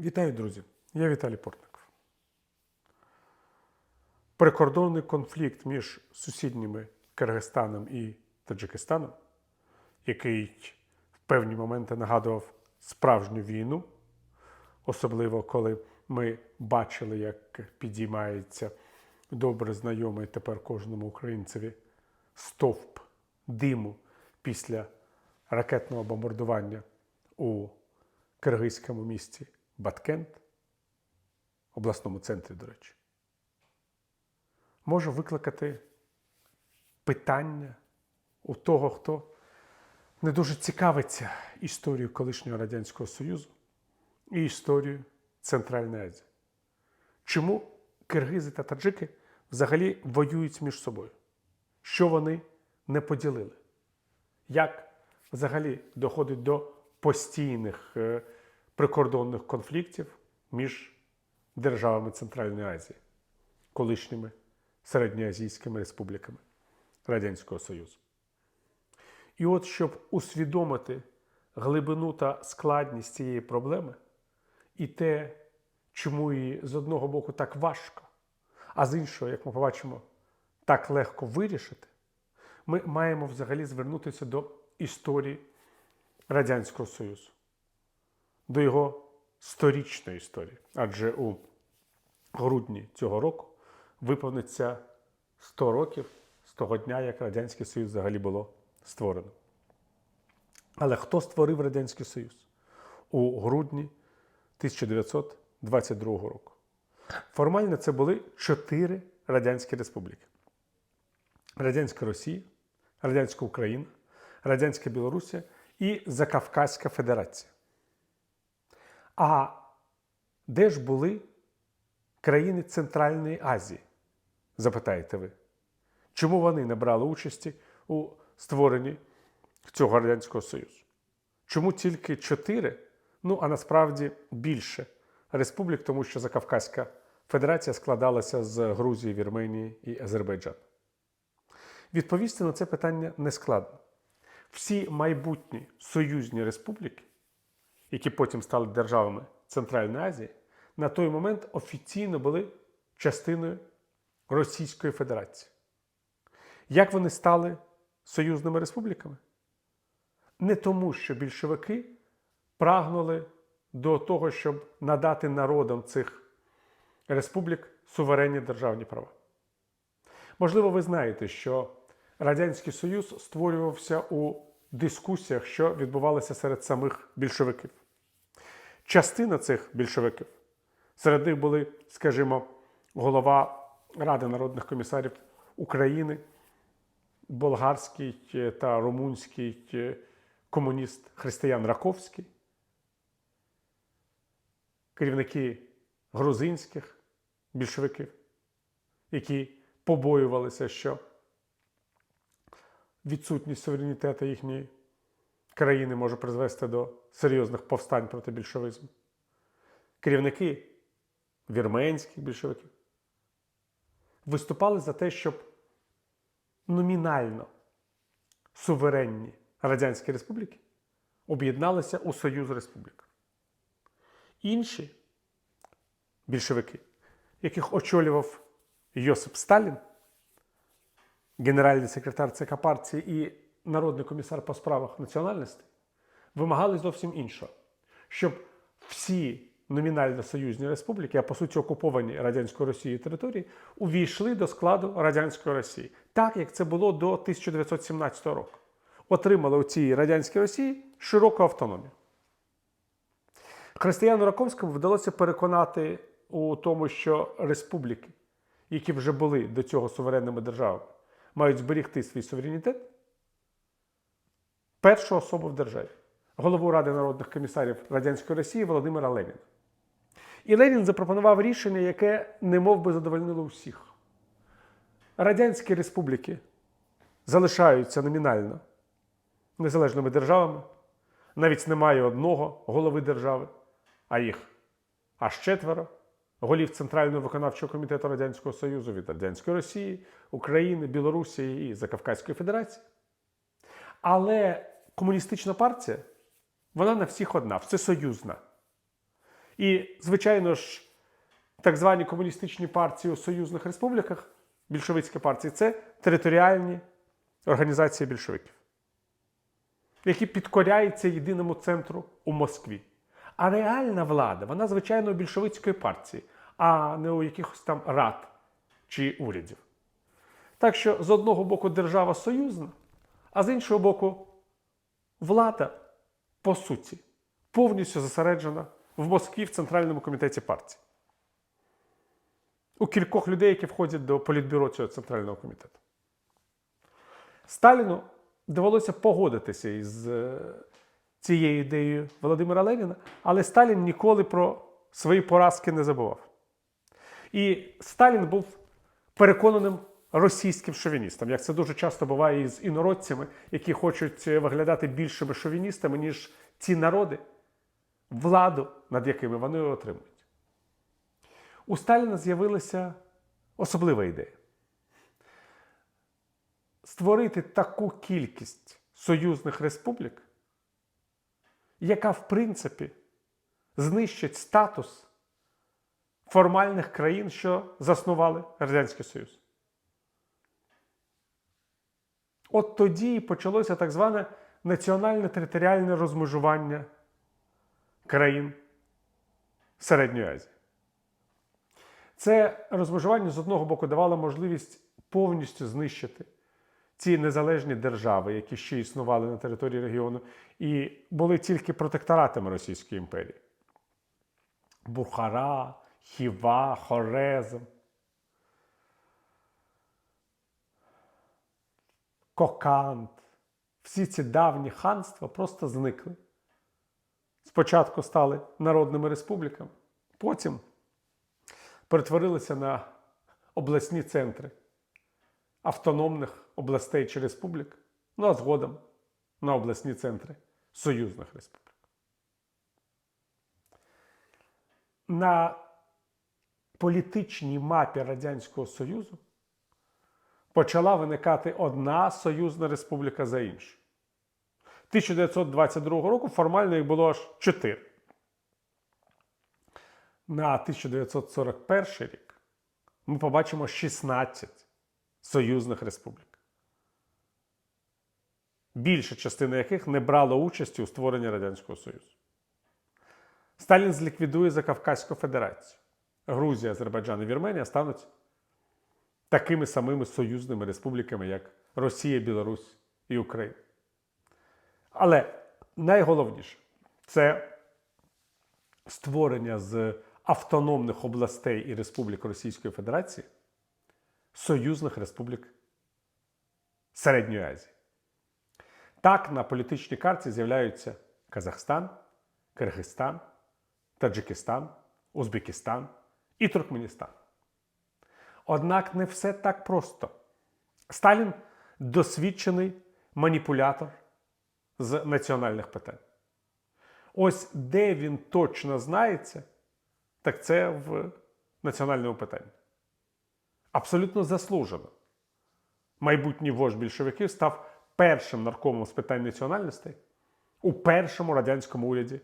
Вітаю, друзі! Я Віталій Портников. Прикордонний конфлікт між сусідніми Киргизстаном і Таджикистаном, який в певні моменти нагадував справжню війну, особливо коли ми бачили, як підіймається добре знайомий тепер кожному українцеві стовп диму після ракетного бомбардування у киргизькому місті Баткент, обласному центрі, до речі, може викликати питання у того, хто не дуже цікавиться історією колишнього Радянського Союзу і історією Центральної Азії. Чому киргизи та таджики взагалі воюють між собою? Що вони не поділили? Як взагалі доходить до постійних е, прикордонних конфліктів між державами Центральної Азії, колишніми середньоазійськими республіками Радянського Союзу? І от щоб усвідомити глибину та складність цієї проблеми і те, чому її з одного боку так важко, а з іншого, як ми побачимо, так легко вирішити, ми маємо взагалі звернутися до історії Радянського Союзу, до його сторічної історії. Адже у грудні цього року виповниться 100 років з того дня, як Радянський Союз взагалі було створено. Але хто створив Радянський Союз у грудні 1922 року? Формально це були чотири радянські республіки: Радянська Росія, Радянська Україна, Радянська Білорусія і Закавказька Федерація. А де ж були країни Центральної Азії? Запитаєте ви. Чому вони не брали участі у створенні цього Радянського Союзу? Чому тільки чотири, ну а насправді більше республік, тому що Закавказька Федерація складалася з Грузії, Вірменії і Азербайджану? Відповісти на це питання не складно. Всі майбутні союзні республіки, які потім стали державами Центральної Азії, на той момент офіційно були частиною Російської Федерації. Як вони стали союзними республіками? Не тому, що більшовики прагнули до того, щоб надати народам цих республік суверенні державні права. Можливо, ви знаєте, що Радянський Союз створювався у дискусіях, що відбувалися серед самих більшовиків. Частина цих більшовиків, серед них були, скажімо, голова Ради народних комісарів України, болгарський та румунський комуніст Християн Раковський, керівники грузинських більшовиків, які побоювалися, що відсутність суверенітету їхньої країни може призвести до серйозних повстань проти більшовизму. Керівники вірменських більшовиків виступали за те, щоб номінально суверенні Радянські Республіки об'єдналися у Союз Республік. Інші більшовики, яких очолював Йосип Сталін, генеральний секретар ЦК партії і народний комісар по справах національностей, вимагали зовсім іншого, щоб всі номінально союзні республіки, а по суті окуповані радянською Росією території, увійшли до складу радянської Росії, так як це було до 1917 року. Отримали у цій радянській Росії широку автономію. Християну Раковському вдалося переконати у тому, що республіки, які вже були до цього суверенними державами, мають зберігти свій суверенітет, першу особу в державі, голову Ради народних комісарів Радянської Росії Володимира Леніна. І Ленін запропонував рішення, яке немов би задовольнило всіх. Радянські республіки залишаються номінально незалежними державами, навіть немає одного голови держави, а їх аж четверо голів Центрального виконавчого комітету Радянського Союзу від Радянської Росії, України, Білорусі і Закавказької Федерації. Але комуністична партія, вона на всіх одна, всесоюзна. І, звичайно ж, так звані комуністичні партії у союзних республіках, більшовицькі партії, це територіальні організації більшовиків, які підкоряються єдиному центру у Москві. А реальна влада, вона, звичайно, у більшовицької партії, а не у якихось там рад чи урядів. Так що з одного боку держава союзна, а з іншого боку, влада, по суті, повністю зосереджена в Москві в Центральному комітеті партії. У кількох людей, які входять до політбюро цього центрального комітету. Сталіну довелося погодитися із е, цією ідеєю Володимира Леніна, але Сталін ніколи про свої поразки не забував. І Сталін був переконаним російським шовіністом, як це дуже часто буває із інородцями, які хочуть е, виглядати більшими шовіністами, ніж ті народи, владу, над якими вони отримують. У Сталіна з'явилася особлива ідея створити таку кількість союзних республік, яка, в принципі, знищить статус формальних країн, що заснували Радянський Союз. От тоді і почалося так зване національне територіальне розмежування країн Середньої Азії. Це розмежування з одного боку давало можливість повністю знищити ці незалежні держави, які ще існували на території регіону, і були тільки протекторатами Російської імперії. Бухара, Хіва, Хорезм. Кокант. Всі ці давні ханства просто зникли. Спочатку стали народними республіками, потім перетворилися на обласні центри автономних областей чи республік, ну а згодом на обласні центри союзних республік. На політичній мапі Радянського Союзу почала виникати одна союзна республіка за іншу. 1922 року формально їх було аж чотири. На 1941 рік ми побачимо 16 союзних республік. Більша частина яких не брала участі у створенні Радянського Союзу. Сталін зліквідує Закавказьку Федерацію. Грузія, Азербайджан і Вірменія стануть такими самими союзними республіками, як Росія, Білорусь і Україна. Але найголовніше це створення з автономних областей і республік Російської Федерації союзних республік Середньої Азії. Так, на політичній карті з'являються Казахстан, Киргизстан, Таджикистан, Узбекистан і Туркменістан. Однак не все так просто. Сталін досвідчений маніпулятор з національних питань. Ось де він точно знається, так це в національному питанні. Абсолютно заслужено. Майбутній вождь більшовиків став першим наркомом з питань національностей у першому радянському уряді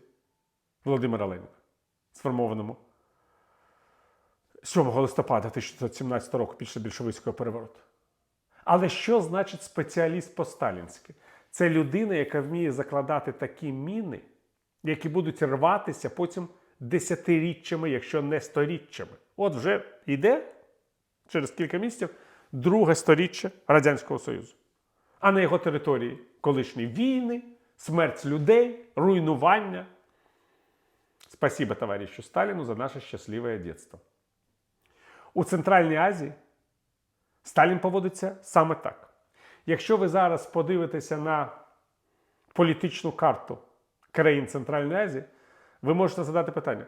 Володимира Леніна, сформованому 7 листопада 1917 року після більшовицького перевороту. Але що значить спеціаліст по-сталінськи? Це людина, яка вміє закладати такі міни, які будуть рватися потім десятиріччями, якщо не сторіччями. От вже йде через кілька місяців друге сторіччя Радянського Союзу. А на його території колишні війни, смерть людей, руйнування. Спасибо, товаришу Сталіну, за наше щасливе дитинство. У Центральній Азії Сталін поводиться саме так. Якщо ви зараз подивитеся на політичну карту країн Центральної Азії, ви можете задати питання: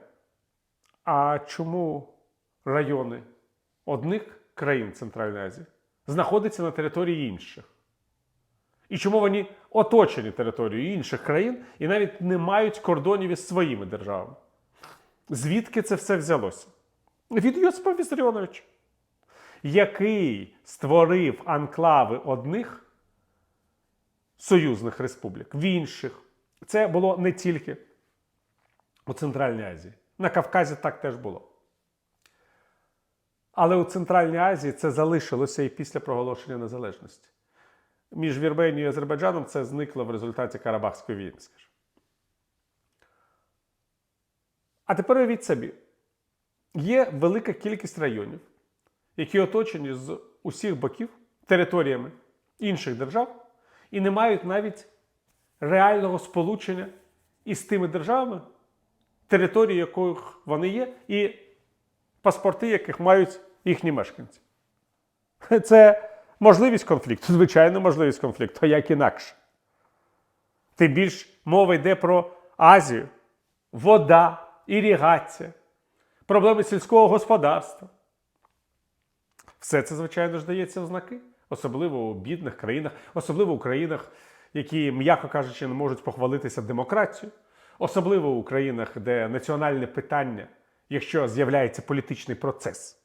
а чому райони одних країн Центральної Азії знаходяться на території інших? І чому вони оточені територією інших країн і навіть не мають кордонів із своїми державами? Звідки це все взялося? Від Йосипа Вісаріоновича, який створив анклави одних союзних республік в інших. Це було не тільки у Центральній Азії, На Кавказі так теж було. Але у Центральній Азії це залишилося і після проголошення незалежності. Між Вірменією і Азербайджаном це зникло в результаті Карабахської війни. А тепер уявіть собі, є велика кількість районів, які оточені з усіх боків територіями інших держав і не мають навіть реального сполучення із тими державами, території яких вони є, і паспорти яких мають їхні мешканці. Це можливість конфлікту, звичайно, можливість конфлікту, а як інакше. Тим більш мова йде про Азію, вода, іригація, проблеми сільського господарства. Все це, звичайно ж, дається в знаки, особливо у бідних країнах, особливо у країнах, які, м'яко кажучи, не можуть похвалитися демократією, особливо у країнах, де національне питання, якщо з'являється політичний процес,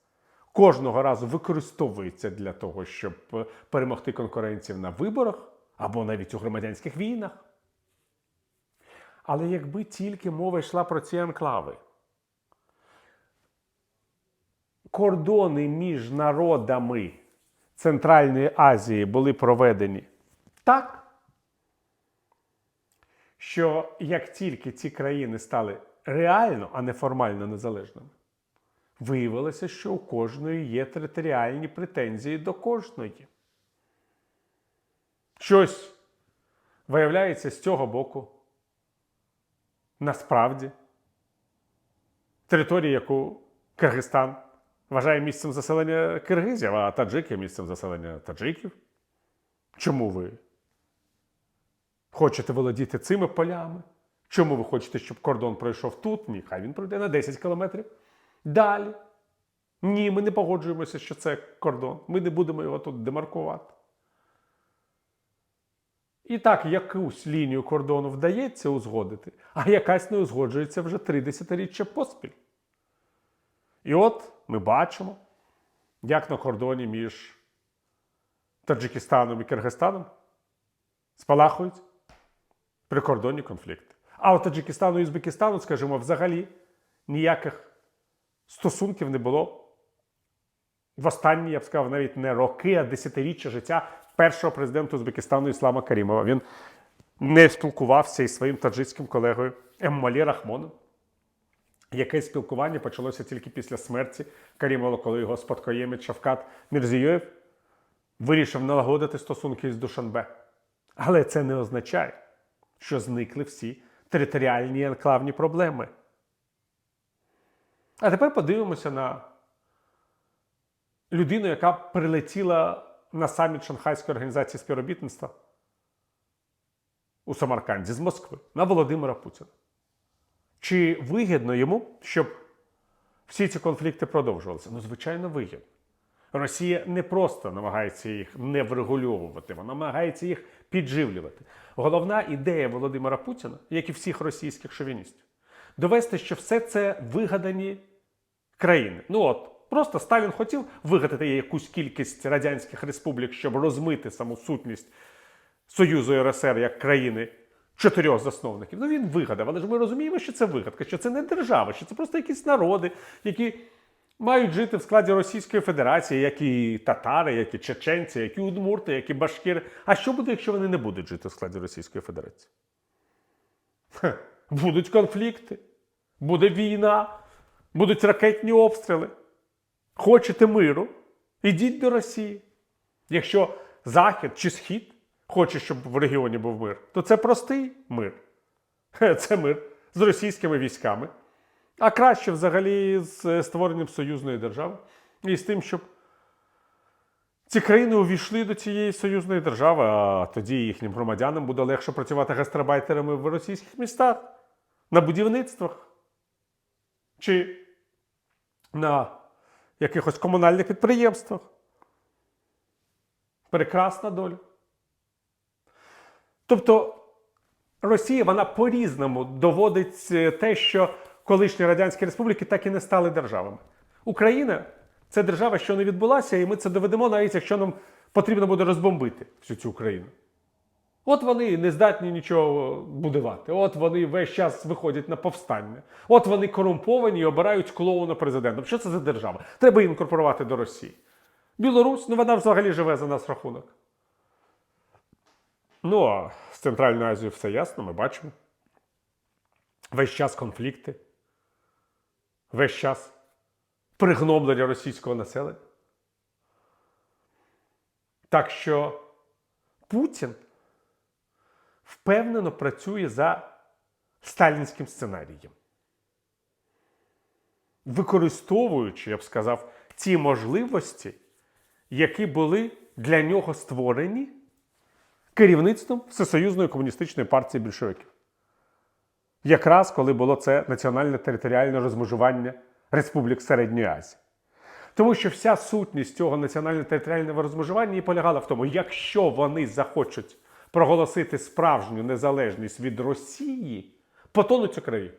кожного разу використовується для того, щоб е, перемогти конкуренців на виборах або навіть у громадянських війнах. Але якби тільки мова йшла про ці анклави, кордони між народами Центральної Азії були проведені так, що як тільки ці країни стали реально, а не формально незалежними, виявилося, що у кожної є територіальні претензії до кожної. Щось виявляється з цього боку. Насправді, територія, яку Киргизстан вважає місцем заселення киргизів, а таджики місцем заселення таджиків. Чому ви хочете володіти цими полями? Чому ви хочете, щоб кордон пройшов тут? Ні, хай він пройде на 10 кілометрів. Далі. Ні, ми не погоджуємося, що це кордон. Ми не будемо його тут демаркувати. І так, якусь лінію кордону вдається узгодити, а якась не узгоджується вже три десятиріччя поспіль. І от ми бачимо, як на кордоні між Таджикистаном і Киргизстаном спалахують прикордонні конфлікти. А у Таджикистану і Узбекистану, скажімо, взагалі ніяких стосунків не було в останні, я б сказав, навіть не роки, а десятиріччя життя першого президента Узбекистану Іслама Карімова. Він не спілкувався із своїм таджикським колегою Еммалі Рахмоном. Яке спілкування почалося тільки після смерті Карімова, коли його спадкоємець Шавкат Мірзієв вирішив налагодити стосунки з Душанбе. Але це не означає, що зникли всі територіальні і анклавні проблеми. А тепер подивимося на людину, яка прилетіла на саміт Шанхайської організації співробітництва у Самарканді з Москви на Володимира Путіна. Чи вигідно йому, щоб всі ці конфлікти продовжувалися? Ну, звичайно, вигідно. Росія не просто намагається їх не врегульовувати, вона намагається їх підживлювати. Головна ідея Володимира Путіна, як і всіх російських шовіністів, довести, що все це вигадані країни. Ну от, просто Сталін хотів вигадати якусь кількість радянських республік, щоб розмити саму сутність Союзу РСР як країни чотирьох засновників. Ну він вигадав, але ж ми розуміємо, що це вигадка, що це не держава, що це просто якісь народи, які мають жити в складі Російської Федерації, як і татари, як і чеченці, як і удмурти, як і башкіри. А що буде, якщо вони не будуть жити в складі Російської Федерації? Хе, будуть конфлікти, буде війна, будуть ракетні обстріли. Хочете миру? Ідіть до Росії. Якщо Захід чи Схід хоче, щоб в регіоні був мир, то це простий мир. Це мир з російськими військами. А краще взагалі з створенням союзної держави і з тим, щоб ці країни увійшли до цієї союзної держави, а тоді їхнім громадянам буде легше працювати гастарбайтерами в російських містах, на будівництвах чи на якихось комунальних підприємствах. Прекрасна доля. Тобто Росія вона по-різному доводить е, те, що колишні радянські республіки так і не стали державами. Україна це держава, що не відбулася, і ми це доведемо, навіть якщо нам потрібно буде розбомбити всю цю Україну. От вони не здатні нічого будувати. От вони весь час виходять на повстання. От вони корумповані і обирають клоуна президентом. Що це за держава? Треба інкорпорувати до Росії. Білорусь, ну вона взагалі живе за нас рахунок. Ну, а з Центральною Азією все ясно, ми бачимо. Весь час конфлікти, весь час пригноблення російського населення. Так що Путін впевнено працює за сталінським сценарієм, використовуючи, я б сказав, ті можливості, які були для нього створені керівництвом Всесоюзної комуністичної партії більшовиків. Якраз коли було це національне територіальне розмежування республік Середньої Азії. Тому що вся сутність цього національно-територіального розмежування і полягала в тому, якщо вони захочуть проголосити справжню незалежність від Росії, потонуть у крові.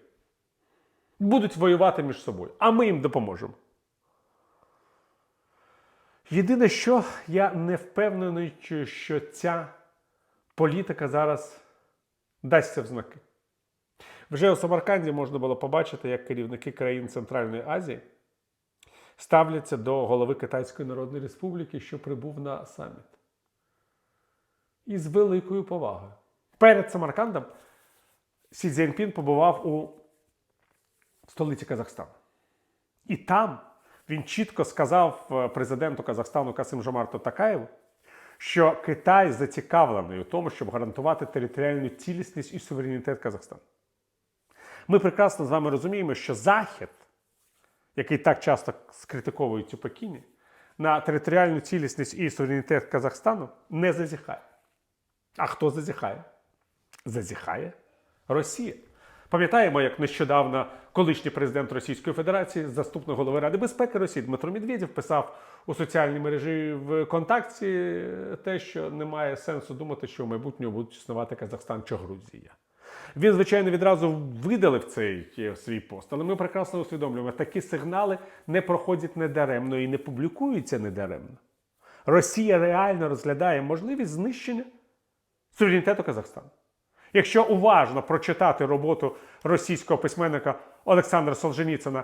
Будуть воювати між собою, а ми їм допоможемо. Єдине, що я не впевнений, що ця політика зараз дасться в знаки. Вже у Самарканді можна було побачити, як керівники країн Центральної Азії ставляться до голови Китайської Народної Республіки, що прибув на саміт. І з великою повагою. Перед Самаркандом Сі Цзіньпін побував у столиці Казахстану. І там він чітко сказав е, президенту Казахстану Касим Жомарту Такаєву, що Китай зацікавлений у тому, щоб гарантувати територіальну цілісність і суверенітет Казахстану. Ми прекрасно з вами розуміємо, що Захід, який так часто скритиковують у Пекіні, на територіальну цілісність і суверенітет Казахстану не зазіхає. А хто зазіхає? Зазіхає Росія. Пам'ятаємо, як нещодавно колишній президент Російської Федерації, заступник голови Ради безпеки Росії Дмитро Медведєв писав у соціальній мережі ВКонтакті те, що немає сенсу думати, що в майбутньому будуть існувати Казахстан чи Грузія. Він, звичайно, відразу видалив цей е, свій пост, але ми прекрасно усвідомлюємо, такі сигнали не проходять недаремно і не публікуються недаремно. Росія реально розглядає можливість знищення суверенітету Казахстану. Якщо уважно прочитати роботу російського письменника Олександра Солженіцина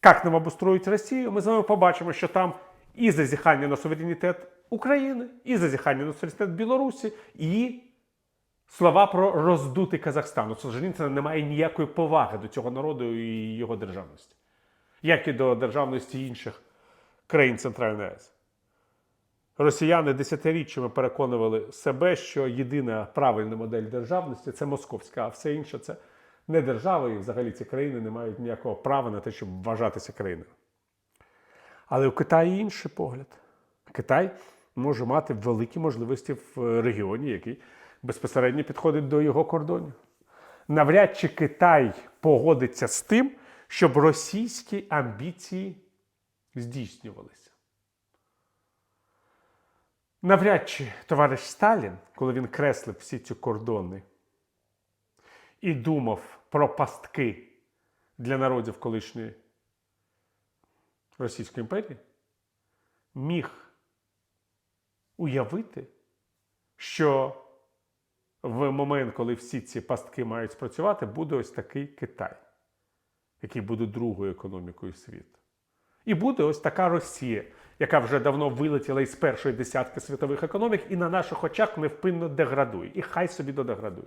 «Как нам обустроїть Росію, ми з вами побачимо, що там і зазіхання на суверенітет України, і зазіхання на суверенітет Білорусі, і слова про роздутий Казахстан. У Солженіцина немає ніякої поваги до цього народу і його державності, як і до державності інших країн Центральної Азії. Росіяни десятиріччями переконували себе, що єдина правильна модель державності це московська, а все інше це не держава, і взагалі ці країни не мають ніякого права на те, щоб вважатися країною. Але у Китаї інший погляд. Китай може мати великі можливості в регіоні, який безпосередньо підходить до його кордонів. Навряд чи Китай погодиться з тим, щоб російські амбіції здійснювалися. Навряд чи товариш Сталін, коли він креслив всі ці кордони і думав про пастки для народів колишньої Російської імперії, міг уявити, що в момент, коли всі ці пастки мають спрацювати, буде ось такий Китай, який буде другою економікою світу. І буде ось така Росія, яка вже давно вилетіла із першої десятки світових економік і на наших очах невпинно деградує. І хай собі додеградує.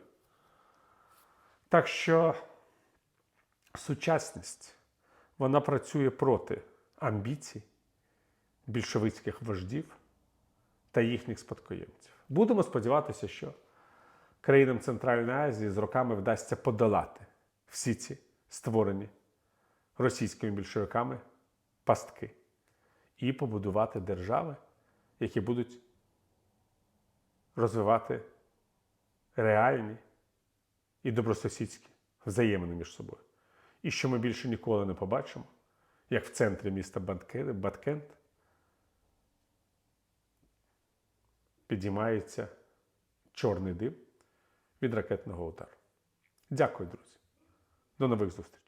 Так що сучасність вона працює проти амбіцій більшовицьких вождів та їхніх спадкоємців. Будемо сподіватися, що країнам Центральної Азії з роками вдасться подолати всі ці створені російськими більшовиками пастки і побудувати держави, які будуть розвивати реальні і добросусідські взаємини між собою. І що ми більше ніколи не побачимо, як в центрі міста Баткент підіймається чорний дим від ракетного удару. Дякую, друзі. До нових зустрічей.